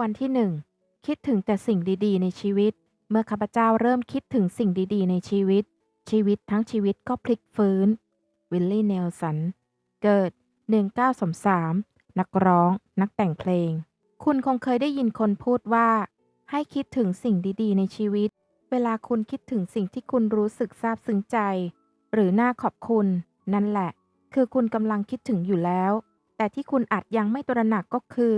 วันที่หนึ่งคิดถึงแต่สิ่งดีๆ ในชีวิต เมื่อข้าพเจ้าเริ่มคิดถึงสิ่งดีๆ ในชีวิต ชีวิตทั้งชีวิตก็พลิกฟื้น วิลลี่เนลสัน เกิด 1933นักร้อง นักแต่งเพลง คุณคงเคยได้ยินคนพูดว่า ให้คิดถึงสิ่งดีๆ ในชีวิต เวลาคุณคิดถึงสิ่งที่คุณรู้สึกซาบซึ้งใจ หรือน่าขอบคุณ นั่นแหละ คือคุณกำลังคิดถึงอยู่แล้ว แต่ที่คุณอาจยังไม่ตระหนักก็คือ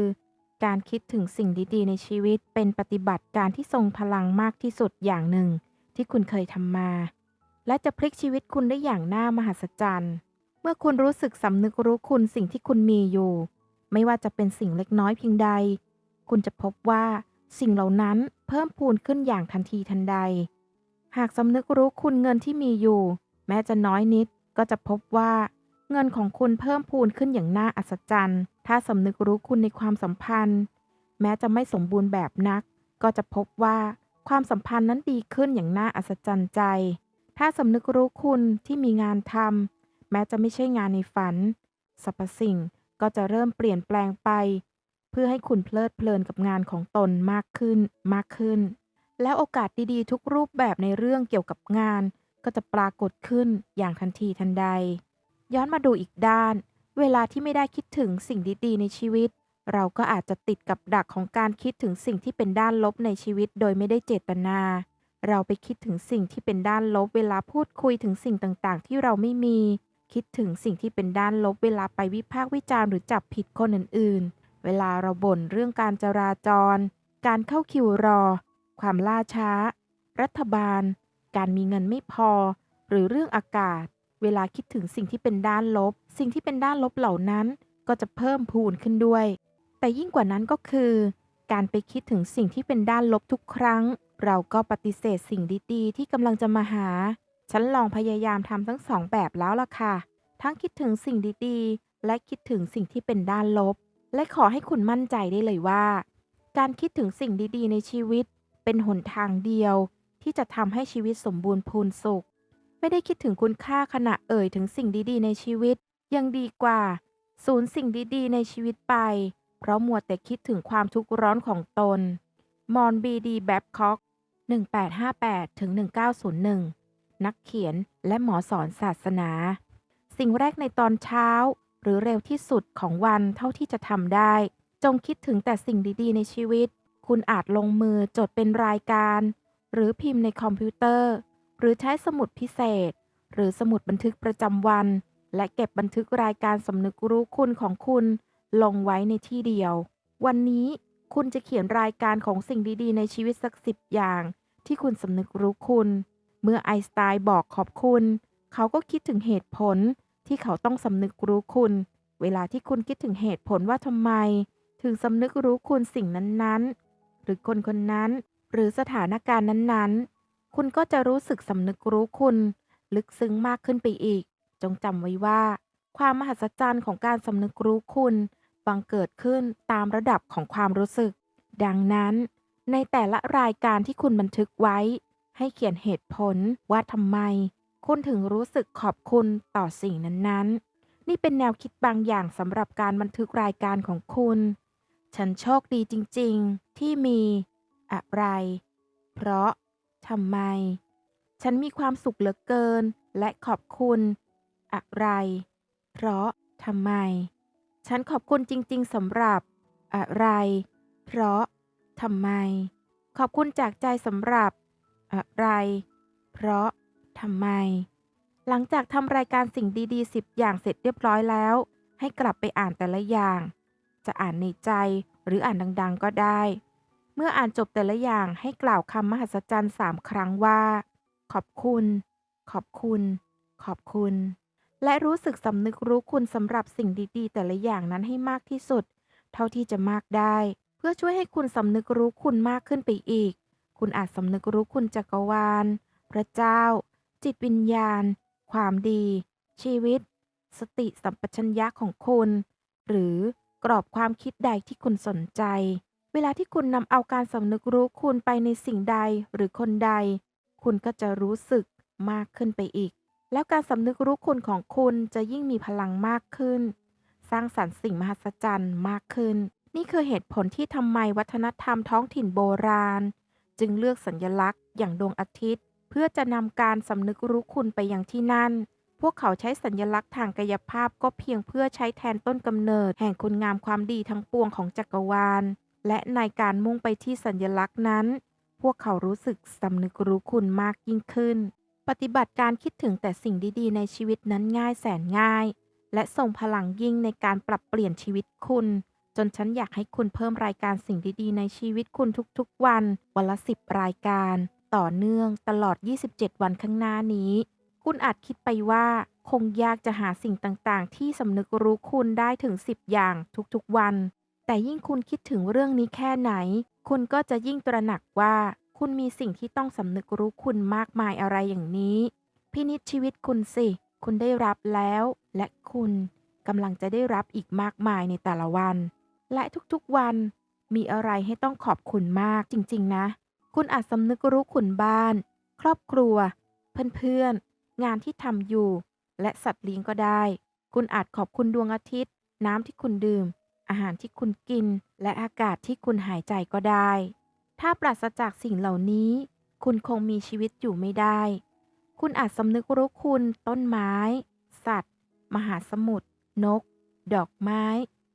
การคิดถึงสิ่งดีๆ ในชีวิตเป็นปฏิบัติการที่ทรงพลังมากที่สุดอย่างหนึ่ง ที่คุณเคยทำมา และจะพลิกชีวิตคุณได้อย่างน่ามหัศจรรย์ เมื่อคุณรู้สึกสำนึกรู้คุณสิ่งที่คุณมีอยู่ ไม่ว่าจะเป็นสิ่งเล็กน้อยเพียงใด คุณจะพบว่าสิ่งเหล่านั้นเพิ่มพูนขึ้นอย่างทันทีทันใด หากสำนึกรู้คุณเงินที่มีอยู่ แม้จะน้อยนิดก็จะพบว่า เงินของคุณเพิ่มพูนขึ้นอย่างน่าอัศจรรย์ ถ้าสำนึกรู้คุณในความสัมพันธ์ แม้จะไม่สมบูรณ์แบบนัก ก็จะพบว่าความสัมพันธ์นั้นดีขึ้นอย่างน่าอัศจรรย์ใจ ถ้าสำนึกรู้คุณที่มีงานทำแม้จะไม่ใช่งานในฝันสรรพสิ่งก็จะเริ่มเปลี่ยนแปลงไป เพื่อให้คุณเพลิดเพลินกับงานของตนมากขึ้นมากขึ้น แล้วโอกาสดีๆ ทุกรูปแบบในเรื่องเกี่ยวกับงาน ก็จะปรากฏขึ้นอย่างทันทีทันใด ย้อนมาดูอีกด้าน เวลาที่ไม่ได้คิดถึงสิ่งดีๆในชีวิต เราก็อาจจะติดกับดักของการคิดถึงสิ่งที่เป็นด้านลบในชีวิตโดยไม่ได้เจตนา เราไปคิดถึงสิ่งที่เป็นด้านลบ เวลาพูดคุยถึงสิ่งต่างๆ ที่เราไม่มี คิดถึงสิ่งที่เป็นด้านลบ เวลาไปวิพากษ์วิจารณ์หรือจับผิดคนอื่นๆ เวลาเราบ่นเรื่องการจราจร การเข้าคิวรอ ความล่าช้า รัฐบาล การมีเงินไม่พอ หรือเรื่องอากาศ เวลาคิดถึงสิ่งที่เป็นด้านลบ สิ่งที่เป็นด้านลบเหล่านั้น ก็จะเพิ่มพูนขึ้นด้วย แต่ยิ่งกว่านั้นก็คือ การไปคิดถึงสิ่งที่เป็นด้านลบทุกครั้ง เราก็ปฏิเสธสิ่งดีๆ ที่กำลังจะมาหา ฉันลองพยายามทำทั้งสองแบบแล้วล่ะค่ะ ทั้งคิดถึงสิ่งดีๆ และคิดถึงสิ่งที่เป็นด้านลบ และขอให้คุณมั่นใจได้เลยว่า การคิดถึงสิ่งดีๆ ในชีวิต เป็นหนทางเดียว ที่จะทำให้ชีวิตสมบูรณ์พูนสุข ไม่ได้คิดถึงคุณค่าขณะเอ่ยถึงสิ่งดีๆ ในชีวิต ยังดีกว่า สูญสิ่งดีๆ ในชีวิตไป เพราะมัวแต่คิดถึงความทุกข์ร้อนของตน มอนบีดีแบบคอก1858ถึง1901 นักเขียนและหมอสอนศาสนา สิ่งแรกในตอนเช้า หรือเร็วที่สุดของวันเท่าที่จะทำได้ จงคิดถึงแต่สิ่งดีๆ ในชีวิต คุณอาจลงมือจดเป็นรายการ หรือพิมพ์ในคอมพิวเตอร์ หรือใช้สมุดพิเศษ หรือสมุดบันทึกประจำวัน และเก็บบันทึกรายการสำนึกรู้คุณของคุณ ลงไว้ในที่เดียว วันนี้คุณจะเขียนรายการของสิ่งดีๆ ในชีวิตสักสิบอย่าง ที่คุณสำนึกรู้คุณ เมื่อไอน์สไตน์บอกขอบคุณ เขาก็คิดถึงเหตุผลที่เขาต้องสำนึกรู้คุณ เวลาที่คุณคิดถึงเหตุผลว่าทำไม ถึงสำนึกรู้คุณสิ่งนั้นๆ หรือคนคนนั้น หรือสถานการณ์นั้นๆ คุณก็จะรู้สึกสำนึกรู้คุณ ลึกซึ้งมากขึ้นไปอีก จงจำไว้ว่า ความมหัศจรรย์ของการสำนึกรู้คุณบังเกิดขึ้นตามระดับของความรู้สึก ดังนั้น ในแต่ละรายการที่คุณบันทึกไว้ ให้เขียนเหตุผลว่าทำไม คุณถึงรู้สึกขอบคุณต่อสิ่งนั้นๆ นี่เป็นแนวคิดบางอย่างสำหรับการบันทึกรายการของคุณ ฉันโชคดีจริง ๆ ที่มีอะไร เพราะ ทำไม ฉันมีความสุขเหลือเกิน และขอบคุณ อะไร เพราะทำไม ฉันขอบคุณจริง ๆสำหรับ อะไร เพราะทำไม ขอบคุณจากใจสำหรับ อะไร เพราะทำไม หลังจากทำรายการสิ่งดีๆ 10 อย่างเสร็จเรียบร้อยแล้ว ให้กลับไปอ่านแต่ละอย่าง จะอ่านในใจหรืออ่านดัง ๆ ก็ได้ มื่ออ่านจบแต่ละอย่างให้กล่าวคำมหัศจรรย์สามครั้งว่า ขอบคุณ ขอบคุณ ขอบคุณ และรู้สึกสำนึกรู้คุณสำหรับสิ่งดีๆ แต่ละอย่างนั้นให้มากที่สุด เท่าที่จะมากได้ เพื่อช่วยให้คุณสำนึกรู้คุณมากขึ้นไปอีก คุณอาจสำนึกรู้คุณจักรวาล พระเจ้า จิตวิญญาณ ความดี ชีวิต สติสัมปชัญญะของคุณ หรือกรอบความคิดใดที่คุณสนใจ เวลาที่คุณนำเอาการสำนึกรู้คุณไปในสิ่งใดหรือคนใด คุณก็จะรู้สึกมากขึ้นไปอีก แล้วการสำนึกรู้คุณของคุณจะยิ่งมีพลังมากขึ้น สร้างสรรค์สิ่งมหัศจรรย์มากขึ้น นี่คือเหตุผลที่ทำไมวัฒนธรรมท้องถิ่นโบราณ จึงเลือกสัญลักษณ์อย่างดวงอาทิตย์ เพื่อจะนำการสำนึกรู้คุณไปยังที่นั่น พวกเขาใช้สัญลักษณ์ทางกายภาพก็เพียงเพื่อใช้แทนต้นกำเนิด แห่งคุณงามความดีทั้งปวงของจักรวาล และในการมุ่งไปที่สัญลักษณ์นั้น พวกเขารู้สึกสำนึกรู้คุณมากยิ่งขึ้น ปฏิบัติการคิดถึงแต่สิ่งดีๆ ในชีวิตนั้นง่ายแสนง่าย และส่งพลังยิ่งในการปรับเปลี่ยนชีวิตคุณ จนฉันอยากให้คุณเพิ่มรายการสิ่งดีๆ ในชีวิตคุณทุกๆ วัน วันละสิบรายการ ต่อเนื่องตลอด 27 วันข้างหน้านี้ คุณอาจคิดไปว่าคงยากจะหาสิ่งต่างๆ ที่สำนึกรู้คุณได้ถึง 10 อย่างทุกๆ วัน แต่ยิ่งคุณคิดถึงเรื่องนี้แค่ไหน คุณก็จะยิ่งตระหนักว่า คุณมีสิ่งที่ต้องสำนึกรู้คุณมากมายอะไรอย่างนี้ พินิจชีวิตคุณสิ คุณได้รับแล้ว และคุณกำลังจะได้รับอีกมากมายในแต่ละวัน และทุกๆวัน มีอะไรให้ต้องขอบคุณมากจริงๆนะ คุณอาจสำนึกรู้คุณบ้าน ครอบครัว เพื่อนๆ งานที่ทำอยู่ และสัตว์เลี้ยงก็ได้ คุณอาจขอบคุณดวงอาทิตย์ น้ำที่คุณดื่ม อาหารที่คุณกิน และอากาศที่คุณหายใจก็ได้ ถ้าปราศจากสิ่งเหล่านี้ คุณคงมีชีวิตอยู่ไม่ได้ คุณอาจสำนึกรู้คุณ ต้นไม้ สัตว์ มหาสมุทร นก ดอกไม้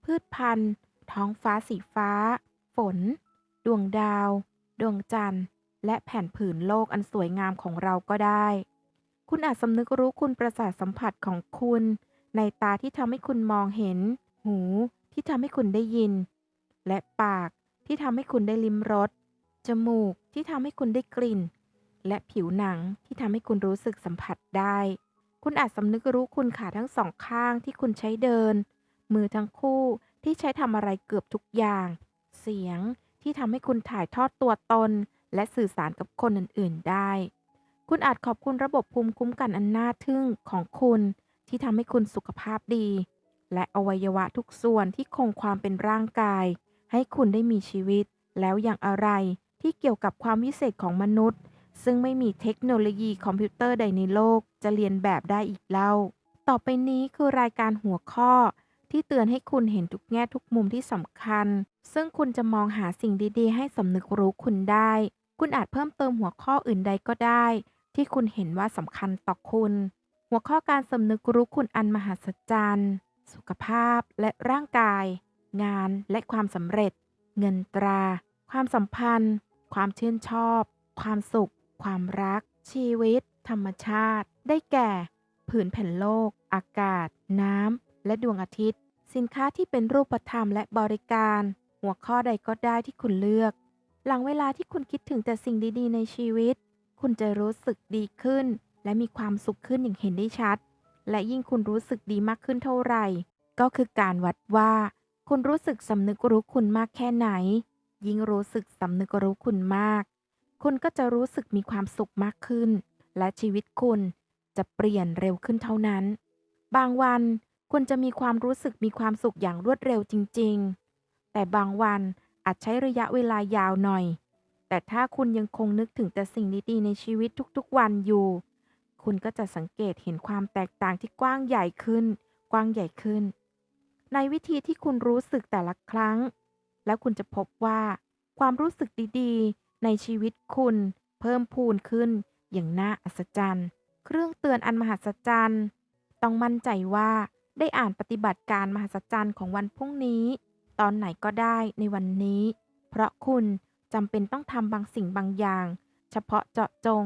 พืชพันธุ์ ท้องฟ้าสีฟ้า ฝน ดวงดาว ดวงจันทร์ และแผ่นผืนโลกอันสวยงามของเราก็ได้ คุณอาจสำนึกรู้คุณประสาทสัมผัสของคุณ ในตาที่ทำให้คุณมองเห็น หู ที่ทำให้คุณได้ยิน และปากที่ทำให้คุณได้ลิ้มรส จมูกที่ทำให้คุณได้กลิ่น และผิวหนังที่ทำให้คุณรู้สึกสัมผัสได้ คุณอาจสำนึกรู้คุณขาทั้งสองข้างที่คุณใช้เดิน มือทั้งคู่ที่ใช้ทำอะไรเกือบทุกอย่าง เสียงที่ทำให้คุณถ่ายทอดตัวตน และสื่อสารกับคนอื่น ๆ ได้ คุณอาจขอบคุณระบบภูมิคุ้มกันอันน่าทึ่งของคุณที่ทำให้คุณสุขภาพดี และอวัยวะทุกส่วนที่คงความเป็นร่างกาย ให้คุณได้มีชีวิต แล้วอย่างอะไรที่เกี่ยวกับความวิเศษของมนุษย์ ซึ่งไม่มีเทคโนโลยีคอมพิวเตอร์ใดในโลก จะเรียนแบบได้อีกเล่า ต่อไปนี้คือรายการหัวข้อ ที่เตือนให้คุณเห็นทุกแง่ทุกมุมที่สำคัญ ซึ่งคุณจะมองหาสิ่งดีๆ ให้สำนึกรู้คุณได้ คุณอาจเพิ่มเติมหัวข้ออื่นใดก็ได้ ที่คุณเห็นว่าสำคัญต่อคุณ หัวข้อการสำนึกรู้คุณอันมหัศจรรย์ สุขภาพและร่างกาย งานและความสำเร็จ เงินตรา ความสัมพันธ์ ความชื่นชอบ ความสุข ความรัก ชีวิต ธรรมชาติ ได้แก่ ผืนแผ่นโลก อากาศ น้ำ และดวงอาทิตย์ สินค้าที่เป็นรูปธรรมและบริการ หัวข้อใดก็ได้ที่คุณเลือก หลังเวลาที่คุณคิดถึงแต่สิ่งดีๆ ในชีวิต คุณจะรู้สึกดีขึ้น และมีความสุขขึ้นอย่างเห็นได้ชัด และยิ่งคุณรู้สึกดีมากขึ้นเท่าไหร่ ก็คือการวัดว่า คุณรู้สึกสำนึกรู้คุณมากแค่ไหน ยิ่งรู้สึกสำนึกรู้คุณมาก คุณก็จะรู้สึกมีความสุขมากขึ้น และชีวิตคุณจะเปลี่ยนเร็วขึ้นเท่านั้น บางวันคุณจะมีความรู้สึกมีความสุขอย่างรวดเร็วจริง ๆ แต่บางวันอาจใช้ระยะเวลายาวหน่อย แต่ถ้าคุณยังคงนึกถึงแต่สิ่งดีๆในชีวิตทุกๆวันอยู่ คุณก็จะสังเกตเห็นความแตกต่างที่กว้างใหญ่ขึ้น กว้างใหญ่ขึ้น ในวิธีที่คุณรู้สึกแต่ละครั้ง แล้วคุณจะพบว่า ความรู้สึกดีๆ ในชีวิตคุณ เพิ่มพูนขึ้น อย่างน่าอัศจรรย์ เครื่องเตือนอันมหัศจรรย์ ต้องมั่นใจว่าได้อ่านปฏิบัติการมหัศจรรย์ของวันพรุ่งนี้ ตอนไหนก็ได้ในวันนี้ เพราะคุณจำเป็นต้องทำบางสิ่งบางอย่าง เฉพาะเจาะจง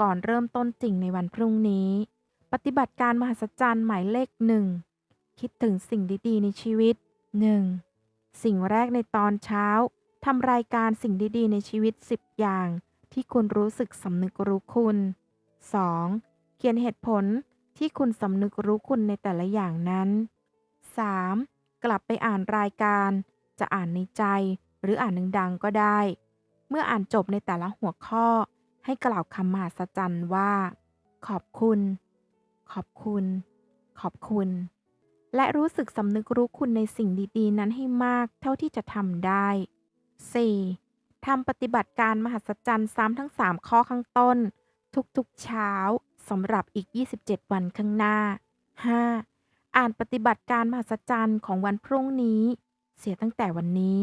ก่อนเริ่มต้นจริงในวันพรุ่งนี้ ปฏิบัติการมหัศจรรย์หมายเลขหนึ่ง คิดถึงสิ่งดีๆ ในชีวิต 1. สิ่งแรกในตอนเช้าทำรายการสิ่งดีๆ ในชีวิต 10 อย่าง ที่คุณรู้สึกสำนึกรู้คุณ 2. เขียนเหตุผลที่คุณสำนึกรู้คุณในแต่ละอย่างนั้น 3. กลับไปอ่านรายการ จะอ่านในใจ หรืออ่านดังๆก็ได้ เมื่ออ่านจบในแต่ละหัวข้อ ให้กล่าวคำมหัศจรรย์ว่า ขอบคุณ ขอบคุณ ขอบคุณ และรู้สึกสำนึกรู้คุณในสิ่งดีๆ นั้นให้มากเท่าที่จะทำได้ 4. ทำปฏิบัติการมหัศจรรย์ซ้ำทั้ง 3 ข้อข้างต้น ทุกๆเช้าสำหรับอีก 27 วันข้างหน้า 5. อ่านปฏิบัติการมหัศจรรย์ของวันพรุ่งนี้ เสียตั้งแต่วันนี้